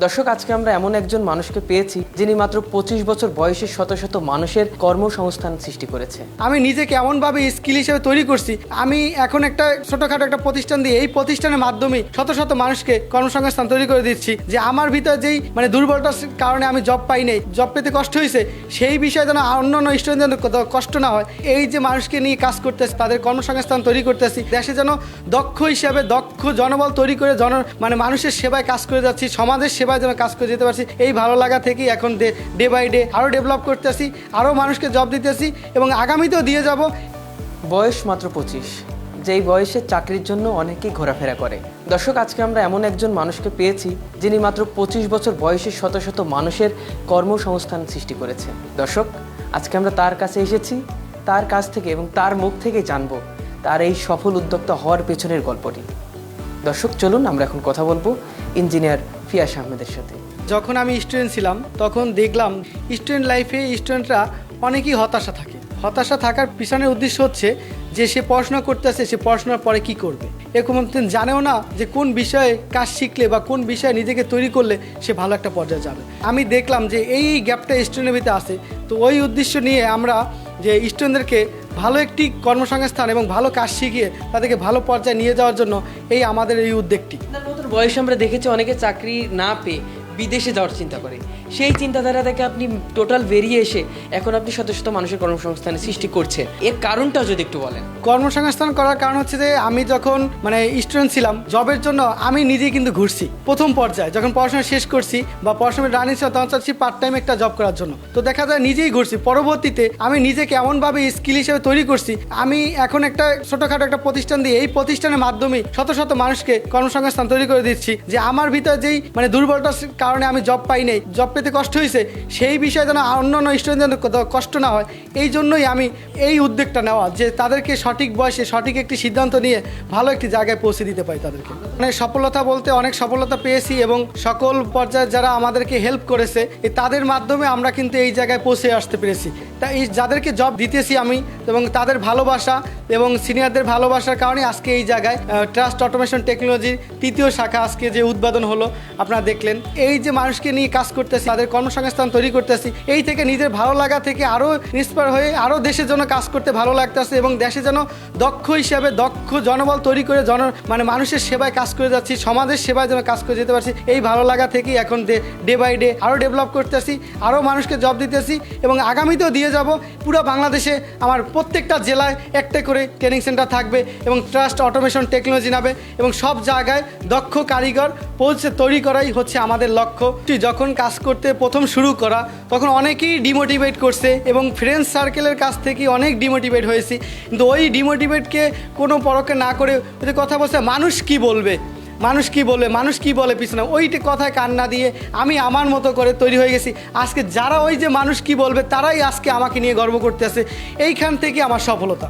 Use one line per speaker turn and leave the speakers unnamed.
দর্শক, আজকে আমরা এমন একজন মানুষকে পেয়েছি যিনি মাত্র পঁচিশ বছর বয়সে শত শত মানুষের কর্মসংস্থান সৃষ্টি করেছে।
আমি নিজেকে এমনভাবে স্কিল হিসেবে তৈরি করছি। আমি এখন একটা ছোটখাটো একটা প্রতিষ্ঠান দিয়ে এই প্রতিষ্ঠানের মাধ্যমে শত শত মানুষকে কর্মসংস্থান তৈরি করে দিচ্ছি যে আমার ভিতরে যেই মানে দুর্বলতার কারণে আমি জব পাই নাই জব পেতে কষ্ট হয়েছে, সেই বিষয়ে যেন অন্য অন্য স্টুডেন্ট যেন কষ্ট না হয়, এই যে মানুষকে নিয়ে কাজ করতেছি, তাদের কর্মসংস্থান তৈরি করতেছি, দেশে যেন দক্ষ হিসাবে দক্ষ জনবল তৈরি করে জন মানে মানুষের সেবায় কাজ করে যাচ্ছি, সমাজের সেবায় যেন কাজ করে যেতে পারছি। এই ভালো লাগা থেকেই এখন ডে বাই ডে আরও ডেভেলপ করতেছি আরও মানুষকে জব দিতেছি এবং আগামীতেও দিয়ে যাব।
বয়স মাত্র পঁচিশ। যেই বয়সে চাকরির জন্য অনেকেই ঘোরাফেরা করে। দর্শক, আজকে আমরা এমন একজন মানুষকে পেয়েছি যিনি মাত্র পঁচিশ বছর বয়সে শত শত মানুষের কর্মসংস্থান সৃষ্টি করেছে। দর্শক, আজকে আমরা তার কাছে এসেছি, তার কাছ থেকে এবং তার মুখ থেকে জানব তার এই সফল উদ্যোক্তা হওয়ার পেছনের গল্পটি। দর্শক, চলুন আমরা এখন কথা বলব ইঞ্জিনিয়ার ফিয়াস আহমেদের সাথে।
যখন আমি স্টুডেন্ট ছিলাম, তখন দেখলাম স্টুডেন্ট লাইফে স্টুডেন্টরা অনেকেই হতাশা থাকে। হতাশা থাকার পিছনের উদ্দেশ্য হচ্ছে যে সে পড়াশোনা করতে করতেছে, সে পড়াশোনার পরে কি করবে? এরকম জানেও না যে কোন বিষয়ে কাজ শিখলে বা কোন বিষয়ে নিজেকে তৈরি করলে সে ভালো একটা পর্যায়ে যাবে। আমি দেখলাম যে এই গ্যাপটা স্টুডেন্টের ভিতরে আছে। তো ওই উদ্দেশ্য নিয়ে আমরা যে স্টুডেন্টদেরকে ভালো একটি কর্মসংস্থান এবং ভালো কাজ শিখিয়ে তাদেরকে ভালো পর্যায়ে নিয়ে যাওয়ার জন্য এই আমাদের এই উদ্যোগটি।
বয়স বয়সে আমরা দেখেছি অনেকে চাকরি না পেয়ে বিদেশে যাওয়ার চিন্তা করে। সেই চিন্তাধারা থেকে আপনি টোটাল বেরিয়ে এসে এখন আপনি শত শত মানুষের কর্মসংস্থানের সৃষ্টি করছেন। এর কারণটা যদি একটু বলেন।
কর্মসংস্থান করার কারণ হচ্ছে যে, আমি যখন মানে স্টুডেন্ট ছিলাম জবের জন্য আমি নিজেই কিন্তু ঘুরছি। প্রথম পর্যায়ে যখন পড়াশোনা শেষ করছি বা পড়াশোনা রানিং ছিল তখন চাচ্ছি পার্ট টাইম একটা জব করার জন্য। তো দেখা যায় নিজেই ঘুরছি। পরবর্তীতে আমি নিজেকে এমনভাবে স্কিল হিসেবে তৈরি করছি, আমি এখন একটা ছোটখাটো একটা প্রতিষ্ঠান দিয়ে এই প্রতিষ্ঠানের মাধ্যমে শত শত মানুষকে কর্মসংস্থান তৈরি করে দিচ্ছি, যে আমার ভিতরে যেই মানে দুর্বলতার কারণে আমি জব পাই নাই। জব পেতে কষ্ট হয়েছে সেই বিষয়ে যেন অন্য অন্য স্টুডেন্ট যেন কষ্ট না হয়, এই জন্যই আমি এই উদ্যোগটা নেওয়া, যে তাদেরকে সঠিক বয়সে সঠিক একটি সিদ্ধান্ত নিয়ে ভালো একটি জায়গায় পৌঁছে দিতে পারি তাদেরকে। মানে সফলতা বলতে অনেক সফলতা পেয়েছি এবং সকল পর্যায়ে যারা আমাদেরকে হেল্প করেছে তাদের মাধ্যমে আমরা কিন্তু এই জায়গায় পৌঁছে আসতে পেরেছি। তা এই যাদেরকে জব দিতেছি আমি এবং তাদের ভালোবাসা এবং সিনিয়রদের ভালোবাসার কারণে আজকে এই জায়গায় ট্রাস্ট অটোমেশন টেকনোলজির তৃতীয় শাখা আজকে যে উদ্বোধন হলো, আপনারা দেখলেন। এই যে মানুষকে নিয়ে কাজ করতেছি, তাদের কর্মসংস্থান তৈরি করতেছি, এই থেকে নিজের ভালো লাগা থেকে আরও ইন্সপায়ার হয়ে আরও দেশের জন্য কাজ করতে ভালো লাগতেছে এবং দেশে যেন দক্ষ হিসাবে দক্ষ জনবল তৈরি করে জন মানে মানুষের সেবায় কাজ করে যাচ্ছি, সমাজের সেবায় যেন কাজ করে যেতে পারছি, এই ভালো লাগা থেকেই এখন ডে বাই ডে আরও ডেভেলপ করতেছি আরও মানুষকে জব দিতেছি এবং আগামীতেও দিয়ে যাব পুরো বাংলাদেশে, আমার প্রত্যেকটা জেলায় একটা করে ট্রেনিং সেন্টার থাকবে এবং ট্রাস্ট অটোমেশন টেকনোলজি নাবে এবং সব জায়গায় দক্ষ কারিগর পৌঁছে তৈরি করাই হচ্ছে আমাদের তুই যখন কাজ করতে প্রথম শুরু করা, তখন অনেকেই ডিমোটিভেট করছে এবং ফ্রেন্ডস সার্কেলের কাছ থেকে অনেক ডিমোটিভেট হয়েছি। কিন্তু ওই ডিমোটিভেটকে কোনো পরকে না করে ওই কথা বলছে, মানুষ কি বলবে? মানুষ কি বলবে? মানুষ কি বলে পিছনে? ওইটি কথায় কান না দিয়ে আমি আমার মতো করে তৈরি হয়ে গেছি। আজকে যারা ওই যে মানুষ কি বলবে? তারাই আজকে আমাকে নিয়ে গর্ব করতে আছে এইখান থেকে আমার সফলতা।